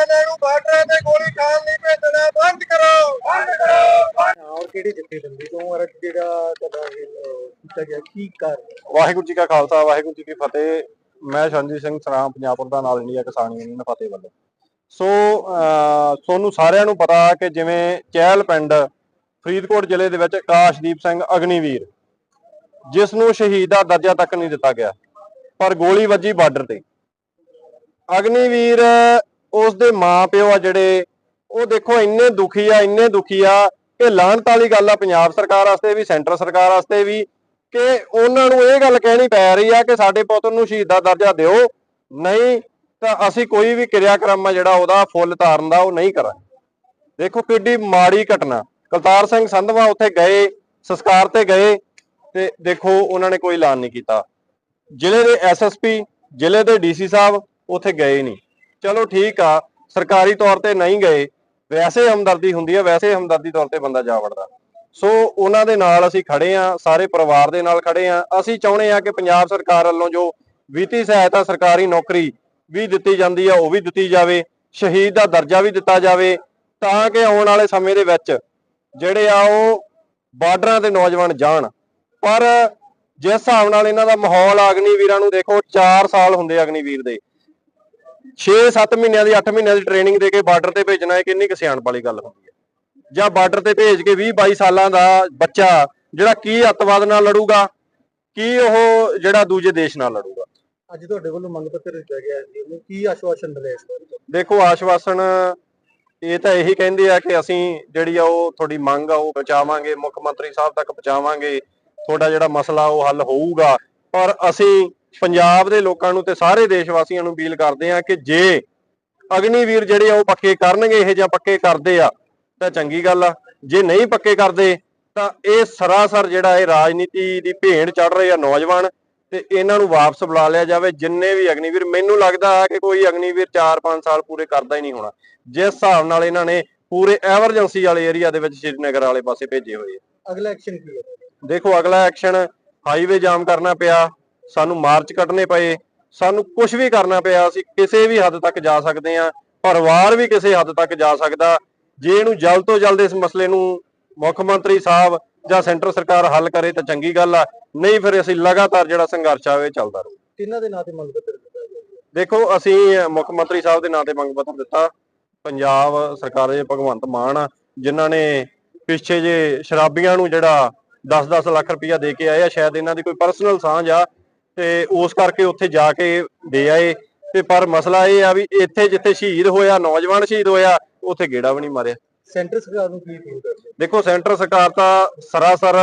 ਨੌਜਵਾਨਾਂ ਨੂੰ ਬਾਰਡਰਾਂ ਤੇ ਗੋਲੀ ਖਾਣ ਲਈ ਭੇਜਣਾ ਬੰਦ ਕਰੋ। ਬੰਦ ਕਰੋ ਔਰ ਕਿਹੜੀ ਜਥੇਬੰਦੀ ਤੋਂ? ਅਰਕ ਜਿਹੜਾ ਤੁਹਾਡਾ ਇਹ, ਅਹ, ਕੀਤਾ ਗਿਆ ਕੀ ਕਰ? ਵਾਹਿਗੁਰੂ ਜੀ ਕਾ ਖਾਲਸਾ ਵਾਹਿਗੁਰੂ ਜੀ ਕੀ ਫਤਿਹ। ਮੈਂ ਸ਼ਰਨਜੀਤ ਸਿੰਘ ਸਰਾਮ ਪੰਜਾਬ ਪ੍ਰਧਾਨ ਆਲ ਇੰਡੀਆ ਕਿਸਾਨ ਯੂਨੀਅਨ ਫਤਿਹ ਵੱਲੋਂ। ਸੋ ਅਹ, ਤੁਹਾਨੂੰ ਸਾਰਿਆਂ ਨੂੰ ਪਤਾ ਕਿ ਜਿਵੇਂ ਚਹਿਲ ਪਿੰਡ ਫਰੀਦਕੋਟ ਜ਼ਿਲ੍ਹੇ ਦੇ ਵਿੱਚ ਆਕਾਸ਼ਦੀਪ ਸਿੰਘ ਅਗਨੀਵੀਰ ਜਿਸ ਨੂੰ ਸ਼ਹੀਦ ਦਾ ਦਰਜਾ ਤੱਕ ਨਹੀਂ ਦਿੱਤਾ ਗਿਆ ਪਰ ਗੋਲੀ ਵੱਜੀ ਬਾਰਡਰ ਤੇ। ਅਗਨੀਵੀਰ ਉਸ ਦੇ ਮਾਪਿਓ ਆ ਜਿਹੜੇ, ਉਹ ਦੇਖੋ ਇੰਨੇ ਦੁਖੀ ਆ, ਇੰਨੇ ਦੁਖੀ ਆ ਕਿ ਲਾਹਨਤ ਵਾਲੀ ਗੱਲ ਆ ਪੰਜਾਬ ਸਰਕਾਰ ਵਾਸਤੇ ਵੀ, ਸੈਂਟਰ ਸਰਕਾਰ ਵਾਸਤੇ ਵੀ ਕਿ ਉਹਨਾਂ ਨੂੰ ਇਹ ਗੱਲ ਕਹਿਣੀ ਪੈ ਰਹੀ ਆ ਕਿ ਸਾਡੇ ਪੁੱਤ ਨੂੰ ਸ਼ਹੀਦ ਦਾ ਦਰਜਾ ਦਿਓ। ਨਹੀਂ ਤਾਂ ਅਸੀਂ ਕੋਈ ਵੀ ਕਿਰਿਆਕਰਮ ਆ ਜਿਹੜਾ ਉਹਦਾ ਫੁੱਲ ਧਾਰਨ ਦਾ ਉਹ ਨਹੀਂ ਕਰਾਂਗੇ। ਦੇਖੋ ਕਿੱਡੀ ਮਾੜੀ ਘਟਨਾ। ਕਲਤਾਰ ਸਿੰਘ ਸੰਧਵਾ ਉੱਥੇ ਗਏ, ਸੰਸਕਾਰ ਤੇ ਗਏ ਤੇ ਦੇਖੋ ਉਹਨਾਂ ਨੇ ਕੋਈ ਐਲਾਨ ਨਹੀਂ ਕੀਤਾ। ਜ਼ਿਲ੍ਹੇ ਦੇ ਐਸਐਸਪੀ ਜ਼ਿਲ੍ਹੇ ਦੇ ਡੀਸੀ ਸਾਹਿਬ ਉੱਥੇ ਗਏ ਨਹੀਂ। ਚਲੋ ਠੀਕ ਆ, ਸਰਕਾਰੀ ਤੌਰ ਤੇ ਨਹੀਂ ਗਏ, ਵੈਸੇ ਹਮਦਰਦੀ ਹੁੰਦੀ ਆ, ਵੈਸੇ ਹਮਦਰਦੀ ਤੌਰ ਤੇ ਬੰਦਾ ਜਾ ਵੜਦਾ। ਸੋ ਉਹਨਾਂ ਦੇ ਨਾਲ ਅਸੀਂ ਖੜੇ ਆ, ਸਾਰੇ ਪਰਿਵਾਰ ਦੇ ਨਾਲ ਖੜੇ ਆ। ਅਸੀਂ ਚਾਹੁੰਦੇ ਆ ਕਿ ਪੰਜਾਬ ਸਰਕਾਰ ਵੱਲੋਂ ਜੋ ਵਿੱਤੀ ਸਹਾਇਤਾ ਸਰਕਾਰੀ ਨੌਕਰੀ ਵੀ ਦਿੱਤੀ ਜਾਂਦੀ ਆ, ਉਹ ਵੀ ਦਿੱਤੀ ਜਾਵੇ, ਸ਼ਹੀਦ ਦਾ ਦਰਜਾ ਵੀ ਦਿੱਤਾ ਜਾਵੇ, ਤਾਂ ਕਿ ਆਉਣ ਵਾਲੇ ਸਮੇਂ ਦੇ ਵਿੱਚ ਜਿਹੜੇ ਆ ਉਹ ਬਾਰਡਰਾਂ ਤੇ ਨੌਜਵਾਨ ਜਾਣ। ਪਰ ਜਿਸ ਹਿਸਾਬ ਨਾਲ ਇਹਨਾਂ ਦਾ ਮਾਹੌਲ ਆ ਅਗਨੀਵੀਰਾਂ ਨੂੰ ਦੇਖੋ 4 ਸਾਲ ਹੁੰਦੇ ਆ ਅਗਨੀਵੀਰ ਦੇ। 6-7 ਮਹੀਨਿਆਂ ਦੀ 8 ਮਹੀਨਿਆਂ ਦੀ ਟ੍ਰੇਨਿੰਗ ਦੇ ਕੇ ਬਾਰਡਰ ਤੇ ਭੇਜਣਾ ਇਹ ਕਿੰਨੀ ਕੁ ਸਿਆਣਪ ਵਾਲੀ ਗੱਲ ਹੁੰਦੀ ਹੈ? ਜਾਂ ਬਾਰਡਰ ਤੇ ਭੇਜ ਕੇ 20-22 ਸਾਲਾਂ ਦਾ ਬੱਚਾ ਜਿਹੜਾ ਕੀ ਅੱਤਵਾਦ ਨਾਲ ਲੜੂਗਾ? ਕੀ ਉਹ ਜਿਹੜਾ ਦੂਜੇ ਦੇਸ਼ ਨਾਲ ਲੜੂਗਾ? ਅੱਜ ਤੁਹਾਡੇ ਵੱਲੋਂ ਮੰਗ ਪੱਤਰ ਦਿੱਤਾ ਗਿਆ ਸੀ ਉਹਨੂੰ ਕੀ ਆਸ਼ਵਾਸਨ ਮਿਲਿਆ ਇਸ ਬਾਰੇ? ਦੇਖੋ ਆਸ਼ਵਾਸਨ ਇਹ ਤਾਂ ਇਹੀ ਕਹਿੰਦੇ ਆ ਕਿ ਅਸੀਂ ਜਿਹੜੀ ਆ ਉਹ ਤੁਹਾਡੀ ਮੰਗ ਆ ਉਹ ਪਹੁੰਚਾਵਾਂਗੇ ਮੁੱਖ ਮੰਤਰੀ ਸਾਹਿਬ ਤੱਕ ਪਹੁੰਚਾਵਾਂਗੇ ਤੁਹਾਡਾ ਜਿਹੜਾ ਮਸਲਾ ਉਹ ਹੱਲ ਹੋਊਗਾ। ਪਰ ਅਸੀਂ ਪੰਜਾਬ ਦੇ ਲੋਕਾਂ ਨੂੰ ਤੇ ਸਾਰੇ ਦੇਸ਼ ਵਾਸੀਆਂ ਨੂੰ ਅਪੀਲ ਕਰਦੇ ਆ ਕਿ ਜੇ ਅਗਨੀਵੀਰ ਜਿਹੜੇ ਆ ਉਹ ਪੱਕੇ ਕਰਨਗੇ ਇਹ ਜਾਂ ਪੱਕੇ ਕਰਦੇ ਆ ਤਾਂ ਚੰਗੀ ਗੱਲ ਆ। ਜੇ ਨਹੀਂ ਪੱਕੇ ਕਰਦੇ ਤਾਂ ਇਹ ਸਰਾਸਰ ਜਿਹੜਾ ਇਹ ਰਾਜਨੀਤੀ ਦੀ ਭੇਂਟ ਚੜ ਰਹੇ ਆ ਨੌਜਵਾਨ ਤੇ ਇਹਨਾਂ ਨੂੰ ਵਾਪਸ ਬੁਲਾ ਲਿਆ ਜਾਵੇ। ਜਿੰਨੇ ਵੀ ਅਗਨੀਵੀਰ ਮੈਨੂੰ ਲੱਗਦਾ ਹੈ ਕਿ ਕੋਈ ਅਗਨੀਵੀਰ 4-5 ਸਾਲ ਪੂਰੇ ਕਰਦਾ ਹੀ ਨਹੀਂ ਹੋਣਾ। ਜਿਸ ਹਿਸਾਬ ਨਾਲ ਇਹਨਾਂ ਨੇ ਪੂਰੇ ਐਮਰਜੈਂਸੀ ਵਾਲੇ ਏਰੀਆ ਦੇ ਵਿੱਚ ਸ਼੍ਰੀਨਗਰ ਵਾਲੇ ਪਾਸੇ ਭੇਜੇ ਹੋਏ ਆ। ਅਗਲਾ ਐਕਸ਼ਨ ਕੀ ਹੈ? ਦੇਖੋ ਅਗਲਾ ਐਕਸ਼ਨ ਹਾਈਵੇ ਜਾਮ ਕਰਨਾ ਪਿਆ। ਸਾਨੂੰ ਮਾਰਚ ਕੱਢਨੇ ਪਏ ਸਾਨੂੰ ਕੁਝ ਵੀ ਕਰਨਾ ਪਿਆ ਅਸੀਂ ਕਿਸੇ ਵੀ ਹੱਦ ਤੱਕ ਜਾ ਸਕਦੇ ਆ ਪਰਿਵਾਰ ਵੀ ਕਿਸੇ ਹੱਦ ਤੱਕ ਜਾ ਸਕਦਾ। ਜੇ ਇਹਨੂੰ ਜਲਦ ਤੋਂ ਜਲਦ ਇਸ ਮਸਲੇ ਨੂੰ ਮੁੱਖ ਮੰਤਰੀ ਸਾਹਿਬ ਜਾਂ ਸੈਂਟਰ ਸਰਕਾਰ ਹੱਲ ਕਰੇ ਤਾਂ ਚੰਗੀ ਗੱਲ ਆ ਨਹੀਂ ਫਿਰ ਅਸੀਂ ਲਗਾਤਾਰ ਜਿਹੜਾ ਸੰਘਰਸ਼ ਆ ਇਹ ਚੱਲਦਾ ਰਹੂ। ਤਿੰਨਾਂ ਦੇ ਨਾਂ ਤੇ ਮੰਗ ਪੱਤਰ ਦੇਖੋ ਅਸੀਂ ਮੁੱਖ ਮੰਤਰੀ ਸਾਹਿਬ ਦੇ ਨਾਂ ਤੇ ਮੰਗ ਪੱਤਰ ਦਿੱਤਾ। ਪੰਜਾਬ ਸਰਕਾਰ ਦੇ ਭਗਵੰਤ ਮਾਨ ਜਿਨ੍ਹਾਂ ਨੇ ਪਿੱਛੇ ਜੇ ਸ਼ਰਾਬੀਆਂ ਨੂੰ ਜਿਹੜਾ 10-10 ਲੱਖ ਰੁਪਇਆ ਦੇ ਕੇ ਆਏ ਆ ਸ਼ਾਇਦ ਇਹਨਾਂ ਦੀ ਕੋਈ ਪਰਸਨਲ ਸਾਂਝ ਆ ਤੇ ਉਸ ਕਰਕੇ ਉੱਥੇ ਜਾ ਕੇ ਦੇ ਆਏ। ਤੇ ਪਰ ਮਸਲਾ ਇਹ ਆ ਵੀ ਇੱਥੇ ਜਿੱਥੇ ਸ਼ਹੀਦ ਹੋਇਆ ਨੌਜਵਾਨ ਸ਼ਹੀਦ ਹੋਇਆ ਉੱਥੇ ਗੇੜਾ ਵੀ ਨਹੀਂ ਮਾਰਿਆ। ਸੈਂਟਰ ਸਰਕਾਰ ਨੂੰ ਕੀ ਅਪੀਲ ਦੇਖੋ ਸੈਂਟਰ ਸਰਕਾਰ ਤਾਂ ਸਰਾਸਰ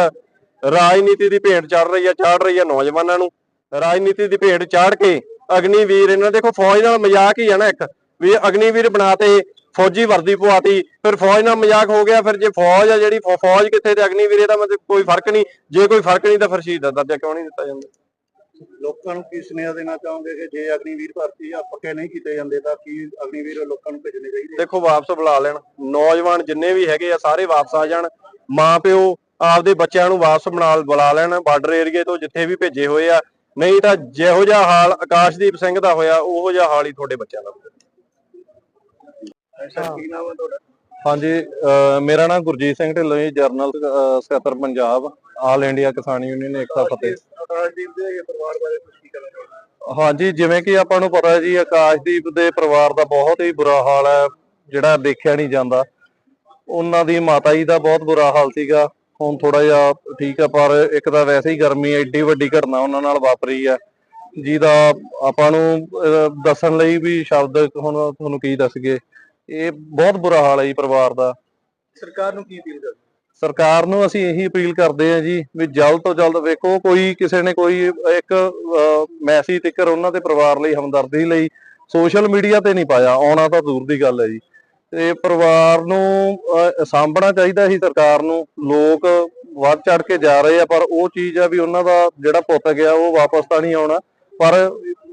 ਰਾਜਨੀਤੀ ਦੀ ਭੇਂਟ ਚੜ ਰਹੀ ਆ ਚਾੜ ਰਹੀ ਆ ਨੌਜਵਾਨਾਂ ਨੂੰ। ਰਾਜਨੀਤੀ ਦੀ ਭੇਂਟ ਚਾੜ ਕੇ ਅਗਨੀਵੀਰ ਇਹਨਾਂ ਦੇਖੋ ਫੌਜ ਨਾਲ ਮਜ਼ਾਕ ਹੀ ਆ ਨਾ ਇੱਕ। ਵੀ ਅਗਨੀਵੀਰ ਬਣਾਤੇ ਫੌਜੀ ਵਰਦੀ ਪਵਾਤੀ ਫਿਰ ਫੌਜ ਨਾਲ ਮਜ਼ਾਕ ਹੋ ਗਿਆ ਫਿਰ ਜੇ ਫੌਜ ਆ ਜਿਹੜੀ ਫੌਜ ਕਿੱਥੇ ਤੇ ਅਗਨੀਵੀਰ ਇਹਦਾ ਮਤਲਬ ਕੋਈ ਫ਼ਰਕ ਨਹੀਂ। ਜੇ ਕੋਈ ਫ਼ਰਕ ਨਹੀਂ ਤਾਂ ਫਿਰ ਸ਼ਹੀਦ ਦਾ ਦਰਜਾ ਕਿਉਂ ਨਹੀਂ ਦਿੱਤਾ ਜਾਂਦਾ? ਲੋਕਾਂ ਨੂੰ ਕੀ ਸੁਨੇਹਾ ਦੇਣਾ ਚਾਹੋਗੇ ਕਿ ਜੇ ਅਗਨੀਵੀਰ ਭਰਤੀ ਆ ਪੱਕੇ ਨਹੀਂ ਕੀਤੇ ਜਾਂਦੇ ਤਾਂ ਕੀ ਅਗਨੀਵੀਰ ਲੋਕਾਂ ਨੂੰ ਭੇਜਣੇ ਚਾਹੀਦੇ? ਦੇਖੋ ਵਾਪਸ ਬੁਲਾ ਲੈਣ। ਨੌਜਵਾਨ ਜਿੰਨੇ ਵੀ ਹੈਗੇ ਆ ਸਾਰੇ ਵਾਪਸ ਆ ਜਾਣ। ਮਾਂ ਪਿਓ ਆਪਦੇ ਬੱਚਿਆਂ ਨੂੰ ਵਾਪਸ ਬਣਾ ਬੁਲਾ ਲੈਣ। ਬਾਰਡਰ ਏਰੀਏ ਤੋਂ ਜਿੱਥੇ ਵੀ ਭੇਜੇ ਹੋਏ ਆ। ਨਹੀਂ ਤਾਂ ਜਿਹੋ ਜਿਹਾ ਹਾਲ ਆਕਾਸ਼ਦੀਪ ਸਿੰਘ ਦਾ ਹੋਇਆ ਉਹੋ ਜਿਹਾ ਹਾਲ ਹੀ ਤੁਹਾਡੇ ਬੱਚਿਆਂ ਦਾ ਹੋਊਗਾ। ਹਾਂਜੀ ਮੇਰਾ ਨਾਮ ਗੁਰਜੀਤ ਸਿੰਘ ਢਿੱਲੋਂ ਜੀ ਜਰਨਲ ਸਕੱਤਰ Punjab All India Kisan Union Ekta Fateh. Akashdeep ਦੇ ਪਰਿਵਾਰ ਬਾਰੇ ਕੁਝ ਕੀ ਕਹਿਣਾ ਚਾਹੋਗੇ? ਹਾਂਜੀ ਜਿਵੇਂ ਕਿ ਆਪਾਂ ਨੂੰ ਪਤਾ ਹੈ ਜੀ ਆਕਾਸ਼ਦੀਪ ਦੇ ਪਰਿਵਾਰ ਦਾ ਬਹੁਤ ਹੀ ਬੁਰਾ ਹਾਲ ਹੈ ਜਿਹੜਾ ਦੇਖਿਆ ਨਹੀਂ ਜਾਂਦਾ। ਉਹਨਾਂ ਦੀ ਮਾਤਾ ਜੀ ਦਾ ਬਹੁਤ ਬੁਰਾ ਹਾਲ ਸੀਗਾ। ਹੁਣ ਥੋੜਾ ਜਿਹਾ ਠੀਕ ਆ ਪਰ ਇੱਕ ਤਾਂ ਵੈਸੇ ਹੀ ਗਰਮੀ ਐਡੀ ਵੱਡੀ ਘਟਨਾ ਉਹਨਾਂ ਨਾਲ ਵਾਪਰੀ ਹੈ। ਜਿਹਦਾ ਆਪਾਂ ਨੂੰ ਦੱਸਣ ਲਈ ਵੀ ਸ਼ਬਦ ਹੁਣ ਤੁਹਾਨੂੰ ਕੀ ਦੱਸਗੇ ਇਹ ਬਹੁਤ ਬੁਰਾ ਹਾਲ ਹੈ ਜੀ ਪਰਿਵਾਰ ਦਾ। ਸਰਕਾਰ ਨੂੰ ਕੀ ਅਪੀਲ ਕਰਦੇ ਸਰਕਾਰ ਨੂੰ ਅਸੀਂ ਇਹੀ ਅਪੀਲ ਕਰਦੇ ਹਾਂ ਜੀ ਵੀ ਜਲਦ ਤੋਂ ਜਲਦ ਵੇਖੋ, ਕੋਈ ਕਿਸੇ ਨੇ ਕੋਈ ਇੱਕ ਮੈਸੇਜ ਤਿੱਕਰ ਉਹਨਾਂ ਦੇ ਪਰਿਵਾਰ ਲਈ ਹਮਦਰਦੀ ਲਈ ਸੋਸ਼ਲ ਮੀਡੀਆ ਤੇ ਨਹੀਂ ਪਾਇਆ, ਆਉਣਾ ਤਾਂ ਦੂਰ ਦੀ ਗੱਲ ਹੈ ਜੀ। ਤੇ ਪਰਿਵਾਰ ਨੂੰ ਸਾਂਭਣਾ ਚਾਹੀਦਾ ਸੀ ਸਰਕਾਰ ਨੂੰ, ਲੋਕ ਵੱਧ ਚੜ ਕੇ ਜਾ ਰਹੇ ਆ, ਪਰ ਉਹ ਚੀਜ਼ ਆ ਵੀ ਉਹਨਾਂ ਦਾ ਜਿਹੜਾ ਪੁੱਤ ਗਿਆ ਉਹ ਵਾਪਸ ਤਾਂ ਨਹੀਂ ਆਉਣਾ। ਪਰ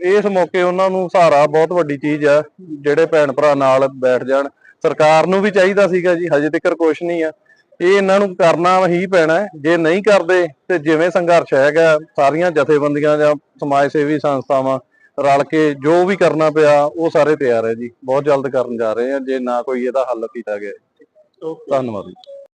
ਇਸ ਮੌਕੇ ਉਹਨਾਂ ਨੂੰ ਸਹਾਰਾ ਬਹੁਤ ਵੱਡੀ ਚੀਜ਼ ਆ, ਜਿਹੜੇ ਭੈਣ ਭਰਾ ਨਾਲ ਬੈਠ ਜਾਣ। ਸਰਕਾਰ ਨੂੰ ਵੀ ਚਾਹੀਦਾ ਸੀਗਾ ਜੀ, ਹਜੇ ਤੱਕ ਕੁਝ ਨਹੀਂ ਆ। ਇਹ ਇਹਨਾਂ ਨੂੰ ਕਰਨਾ ਹੀ ਪੈਣਾ। ਜੇ ਨਹੀਂ ਕਰਦੇ ਤੇ ਜਿਵੇਂ ਸੰਘਰਸ਼ ਹੈਗਾ ਸਾਰੀਆਂ ਜਥੇਬੰਦੀਆਂ ਜਾਂ ਸਮਾਜ ਸੇਵੀ ਸੰਸਥਾਵਾਂ ਰਲ ਕੇ ਜੋ ਵੀ ਕਰਨਾ ਪਿਆ ਉਹ ਸਾਰੇ ਤਿਆਰ ਹੈ ਜੀ। ਬਹੁਤ ਜਲਦ ਕਰਨ ਜਾ ਰਹੇ ਆ ਜੇ ਨਾ ਕੋਈ ਇਹਦਾ ਹੱਲ ਕੀਤਾ ਗਿਆ। ਧੰਨਵਾਦ ਜੀ।